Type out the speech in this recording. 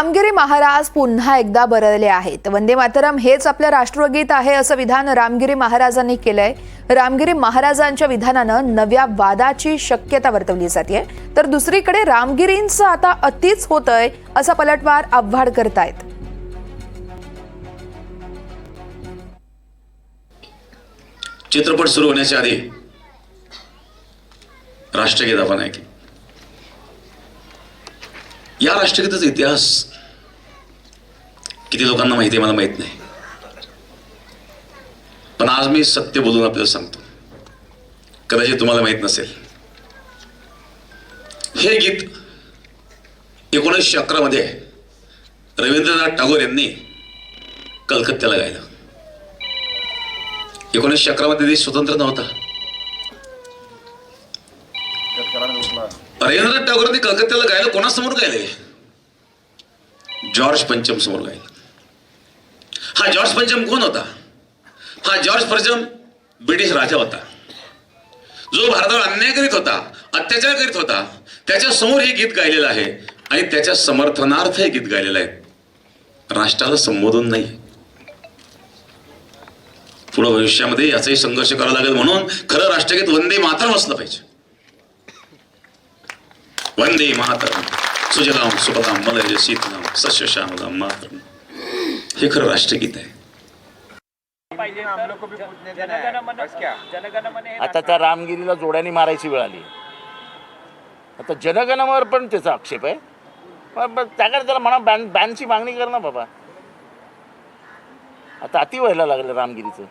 रामगिरी महाराज पुन्हा एकदा बरळले आहेत. वंदे मातरम हेच आपलं राष्ट्रगीत आहे असं विधान रामगिरी महाराजांनी केलंय. रामगिरी महाराजांच्या विधानानं नव्या वादाची शक्यता वर्तवली जाते तर दुसरीकडे रामगिरींचं आता अतिच होतंय असा पलटवार आव्हाड करतायत. चित्रपट सुरू होण्याच्या आधी राष्ट्रगीत आपण ऐकले. या राष्ट्रगीताचा इतिहास किती लोकांना माहिती आहे मला माहीत नाही. पण आज मी सत्य बोलून आपल्याला सांगतो. कदाचित तुम्हाला माहीत नसेल. हे गीत एकोणीसशे अकरा मध्ये रवींद्रनाथ टागोर यांनी कलकत्त्याला गायलं. एकोणीसशे अकरा मध्ये देश स्वतंत्र नव्हता. रवींद्रनाथ टागोरांनी कलकत्त्याला गायलं कोणासमोर गायले जॉर्ज पंचम समोर गायलं हा जॉर्ज पंचम कोण होता? हा जॉर्ज पंचम ब्रिटिश राजा होता. जो भारतावर अन्याय करीत होता अत्याचार करीत होता त्याच्यासमोर हे गीत गायलेलं आहे आणि त्याच्या समर्थनार्थ हे गीत गायलेलं आहे. राष्ट्राला संबोधून नाही. पुढे भविष्यामध्ये याचाही संघर्ष करावा लागेल म्हणून खरं राष्ट्रगीत वंदे मातरम असलं पाहिजे. वंदे मातरम। सुजलाम सुफलाम मलय शीतलाम सस्य श्यामलाम मातरम। हे खरं राष्ट्रगीत आहे. हे आता त्या रामगिरीला जोड्याने मारायची वेळ आली. आता जनगणवर पण त्याचा आक्षेप आहे. त्याकडे त्याला म्हणा बॅन बॅनची मागणी कर ना बाबा. आता अति व्हायला लागलं रामगिरीचं.